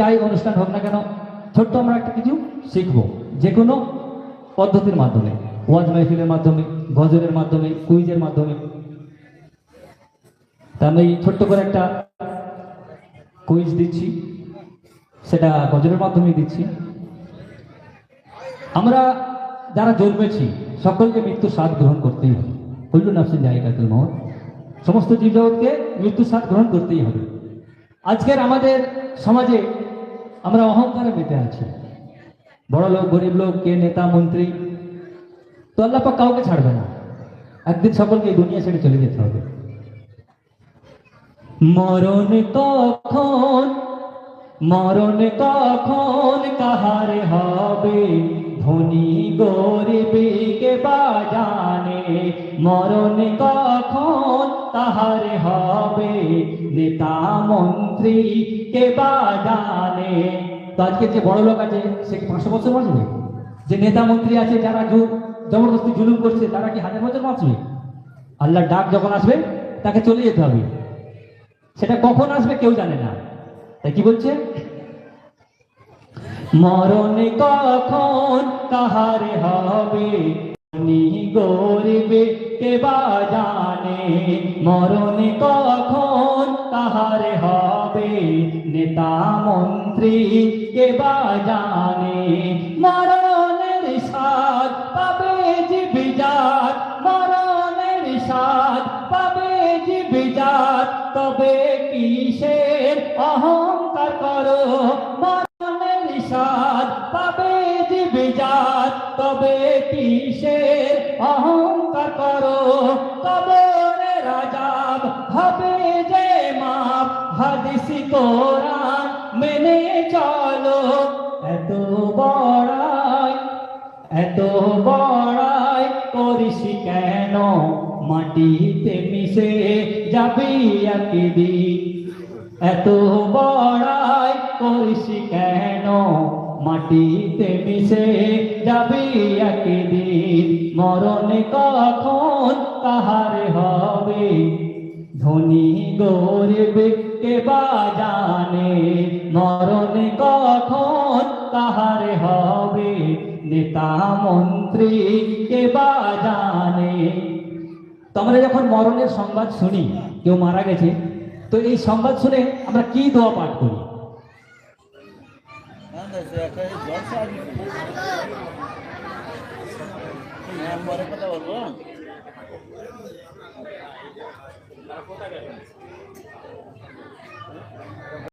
যাই অনুষ্ঠান হোক না কেন, ছোট্ট আমরা একটা কিছু শিখব। যে কোনো পদ্ধতির মাধ্যমে, ওয়াজ মাহফিলের মাধ্যমে, গজলের মাধ্যমে, কুইজের মাধ্যমে। তা আমি ছোট্ট করে একটা কুইজ দিচ্ছি, সেটা গজলের মাধ্যমে দিচ্ছি। আমরা যারা জন্মেছি, সকলকে মৃত্যুর স্বাদ গ্রহণ করতেই হবে। কুল্লু নাফসিন জায়গাতুল মহৎ সমস্ত জীবজগৎকে মৃত্যুর স্বাদ গ্রহণ করতেই হবে। আজকের আমাদের সমাজে আমরা অহংকারে মেতে আছি। বড় লোক, গরিব লোক, কে নেতা, মন্ত্রী, তো আল্লাপা কাউকে ছাড়বে না। একদিন সকলকে দুনিয়া ছেড়ে চলে যেতে হবে। মরণ কখন মরণ কখন কাহার হবে? ধনী গরিবকে বাজানে। মরণ কখন কাহার হবে? নেতা, মন্ত্রী কে বাজানে তো আজকে যে বড় লোক আছে, সে পাঁচশো বছর বাঁচবে? যে নেতা মন্ত্রী আছে, যারা জবরদস্তি জুলুম করছে, তারা কি হাজার বছর বাঁচবে? আল্লাহর ডাক যখন আসবে, তাকে চলে যেতে হবে। সেটা কখন আসবে কেউ জানে না। তাই কি বলছে? মরণ কখন কাহার হবে? গরিবে কে বা জানে? মরণ কখন কাহার হবে? নেতা মন্ত্রী কে বা জানে? মরণের সাদ পাবে জীবিজাত মরণের সাদ পাবে জীবিজাত তবে কিসের অহংকার করো? মরণের স্বাদ হাদিসি কোরআন মেনে চলো। এত বড়াই এত বড়াই করিস কেন? মাটিতে মিশে যাবি একদিন। এত বড়াই করিস কেন? মাটিতে মিশে যাবি একদিন। মরণ কখন কাহার হবে? ধনী গরিব কে বাজানে মরণ কখন কাহার হবে? নেতা মন্ত্রী কে বাজানে তো আমরা যখন মরণের সংবাদ শুনি, কেউ মারা গেছে, তো এই সংবাদ শুনে আমরা কি দোয়া পাঠ করি? কথা বলব।